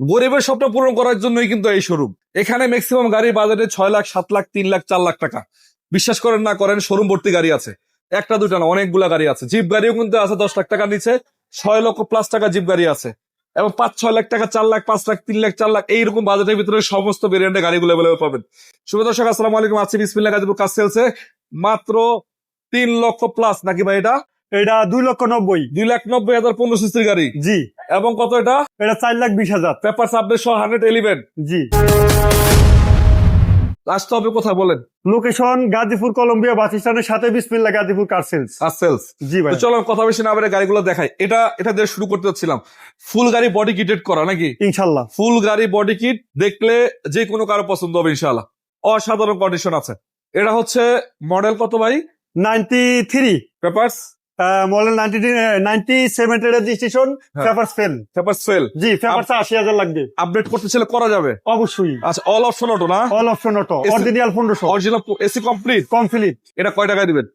গরিবের স্বপ্ন পূরণ করার জন্যই কিন্তু এই শোরুম। এখানে ম্যাক্সিমাম গাড়ির বাজারে ছয় লাখ, সাত লাখ, তিন লাখ, চার লাখ টাকা। বিশ্বাস করেন না করেন, শোরুম ভর্তি গাড়ি আছে। একটা, দুটা না, অনেকগুলা গাড়ি আছে। জিপ গাড়িও কিন্তু আছে দশ লাখ টাকা নিচে, ছয় লক্ষ প্লাস টাকা জিপ গাড়ি আছে। এবং পাঁচ, ছয় লাখ টাকা, চার লাখ, পাঁচ লাখ, তিন লাখ, চার লাখ, এইরকম বাজেটের ভিতরে সমস্ত ভেরিয়েন্টের গাড়িগুলো অ্যাভেলেবল পাবেন। শুভ দর্শক, আসসালামু আলাইকুম। আছি বিসমিল্লাহ গাজীপুর কাজ চলছে। মাত্র তিন লক্ষ প্লাস নাকি ভাই এটা? এটা দুই লক্ষ নব্বই। দুই লাখ নব্বই হাজার পনেরো সিসির গাড়ি। জি। এবং কত এটা? এটা চার লাখ বিশ হাজার। পেপার সাবডে সহ হান্ড্রেড এলিভেন জি। আসতে হবে কোথায় বলেন। লোকেশন গাজীপুর কলম্বিয়া বাস স্ট্যান্ডের সাথে বিসমিল্লা গাজীপুর কার সেলস আর সেলস জি ভাই। চলো কথা বেশি না বেড়ে গাড়িগুলো দেখাই। এটা এটা দিয়ে শুরু করতে যাচ্ছিলাম ফুল গাড়ি বডি কিটেড করা নাকি? ইনশাল্লাহ। ফুল গাড়ি বডি কিট দেখলে যে কোনো কারও পছন্দ হবে ইনশাল্লাহ। অসাধারণ কন্ডিশন আছে। এটা হচ্ছে মডেল কত ভাই? Ninety three papers model ninety ninety seven registration হ্যাঁ। পেপার ফেল পেপার সেল জি পেপার আশি হাজার লাগবে। আপডেট করতে চাইলে করা যাবে? অবশ্যই। আচ্ছা অল অপশন অটো না? অল অপশন অটো অরিজিনাল পনেরোশো। অরিজিনাল এসি কমপ্লিট কমপ্লিট এটা কয় টাকায় দিবেন?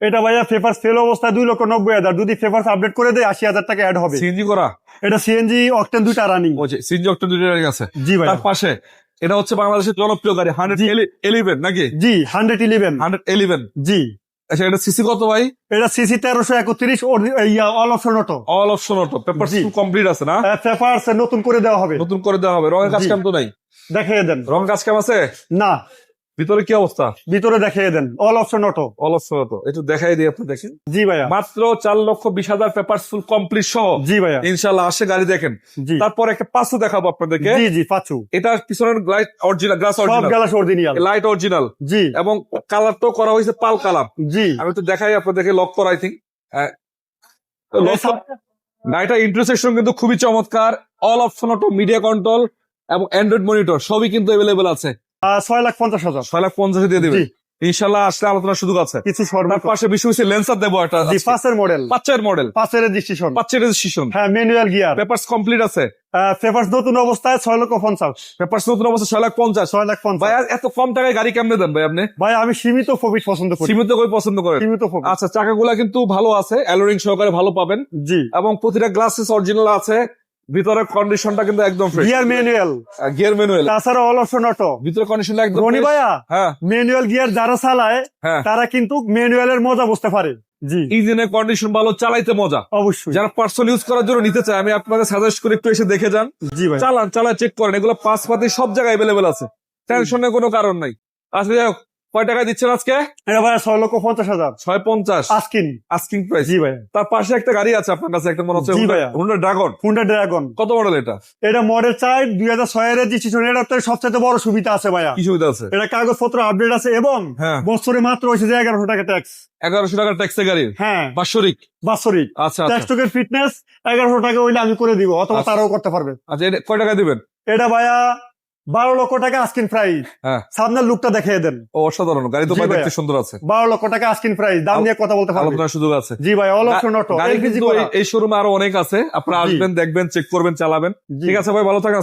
এটা ভাইয়া পেপার ফেল অবস্থায় দুই লক্ষ নব্বই হাজার। যদি পেপার আপডেট করে দেয় আশি হাজার টাকা অ্যাড হবে। সিএনজি করা? এটা সিএনজি অকটেন দুইটা রানিং ওই সিএনজি অক্টো দুটো গাড়ি আছে। জি ভাই তার পাশে এটা হচ্ছে বাংলাদেশের জনপ্রিয় গাড়ি হান্ড্রেড এলিভেন নাকি? জি হান্ড্রেড ইলেভেন হান্ড্রেড এলিভেন জি। আচ্ছা এটা সিসি কত ভাই? এটা সিসি তেরোশো একত্রিশ all option auto all option auto paper. Complete আছে না? পেপার নতুন করে দেওয়া হবে। নতুন করে দেওয়া হবে রঙের কাজ। কাম তো নাই? দেখিয়ে দেন। রং কাজ কাম আছে? না। ভিতরে কি অবস্থা? ভিতরে দেখিয়ে দেন। All option auto all option auto একটু দেখাই দিই আপনি দেখেন জি ভাইয়া। মাত্র চার লক্ষ বিশ হাজার পেপার ফুল কমপ্লিট সহ। জি ভাইয়া। ইনশাল্লাহ আসে গাড়ি দেখেন। তারপর একটা পাঁচও দেখাবো আপনাদেরকে। জি জি পাচু এটার পিছনের light original glass original glass original light original জি। এবং কালার তো করা হয়েছে পাল কালার জি। আমি তো দেখাই আপনাদেরকে লক করা আই থিঙ্ক গাড়িটা ইন্টারসেকশন কিন্তু খুবই চমৎকার। All option auto media control এবং অ্যান্ড্রয়েড মনিটর সবই কিন্তু অ্যাভেলেবেল আছে। ছয় লাখ পঞ্চাশ হাজার। ছয় লাখ পঞ্চাশে দিয়ে দিবে ইনশাল্লাহ আসলে আলোচনার সুযোগ আছে। কিছু তার পাশে বিশ্ব বিশ্বের লেন্সার দেবো একটা পাঁচের মডেল পাঁচের মডেল পাঁচের রেজিস্ট্রেশন পাঁচের রেজিস্ট্রেশন হ্যাঁ ম্যানুয়াল গিয়ার পেপারস কমপ্লিট আছে। পেপার নতুন অবস্থায় ছয় লক্ষ পঞ্চাশ। পেপারস নতুন অবস্থা ছয় লাখ পঞ্চাশ। ছয় লাখ ভাই এত কম টাকায় গাড়ি কেমনে দেন ভাই আপনি? ভাই আমি সীমিত পছন্দ করি। সীমিত করে পছন্দ করেন। সীমিত প্রফিট আচ্ছা চাকাগুলা কিন্তু ভালো আছে। অ্যালোরিং সহকারে ভালো পাবেন। জি। এবং প্রতিটা গ্লাসেস অরিজিনাল আছে। ভিতরের কন্ডিশনটা কিন্তু একদম fresh gear manual gear manual তাছাড়া অল অপশন অটো ভিতরে কন্ডিশনটা একদম রনি ভাইয়া হ্যাঁ। ম্যানুয়াল গিয়ার যারা চালায় হ্যাঁ। তারা কিন্তু ম্যানুয়ালের মজা বুঝতে পারে। জি। ইঞ্জিনের কন্ডিশন ভালো চালাইতে মজা। অবশ্যই। যারা পার্সোনাল ইউজ করার জন্য নিতে চায় আমি আপনাকে সাজেস্ট করে একটু এসে দেখে যান। জি ভাই। চালান চালা চেক করেন। এগুলো পাঁচ পাতি সব জায়গায় অ্যাভেলেবেল আছে। টেনশনের কোনো কারণ নাই। আচ্ছা যাই হোক। কয় টাকা দিচ্ছেন আজকে? এটা ভাই ছয় লক্ষ পঞ্চাশ হাজার। ছয় পঞ্চাশ। আস্কিন আস্কিং প্রাইস জি ভাই তার পাশে একটা গাড়ি আছে আপনার কাছে একটা মনে হচ্ছে হুন্ডা ড্রাগন হুন্ডা ড্রাগন কত মডেল এটা? এটা মডেল চাই দুই হাজার ছয়ের রেজিস্ট্রেশন এটা তো সবচেয়ে বড় সুবিধা আছে ভাইয়া। কি সুবিধা আছে? এটা কাগজপত্র আপডেট আছে এবং হ্যাঁ। বছরে মাত্র হয়েছে যে এগারোশো টাকা ট্যাক্স এগারোশো টাকার ট্যাক্সি গাড়ি? হ্যাঁ। বাৎসরিক? বাৎসরিক। আচ্ছা ট্যাক্স আচ্ছা টোকের ফিটনেস এগারোশো টাকা হইলে আমি করে দিব অথবা আচ্ছা। তারাও করতে পারবে। আচ্ছা এটা কয় টাকা দিবেন? এটা ভাইয়া বারো লক্ষ টাকা আস্কিন প্রাইস হ্যাঁ। সামনের লুকটা দেখিয়ে দেন। ও অসাধারণ। গাড়ি তো দেখতে সুন্দর আছে। বারো লক্ষ টাকা আস্কিন প্রাইস দাম নিয়ে কথা বলতে পারব। আপনার সুযোগ আছে। জি ভাই অল অপশন অটো এই- শোরুম শোরুমে আরও অনেক আছে। আপনারা আসবেন দেখবেন চেক করবেন চালাবেন। ঠিক আছে ভাই ভালো থাকেন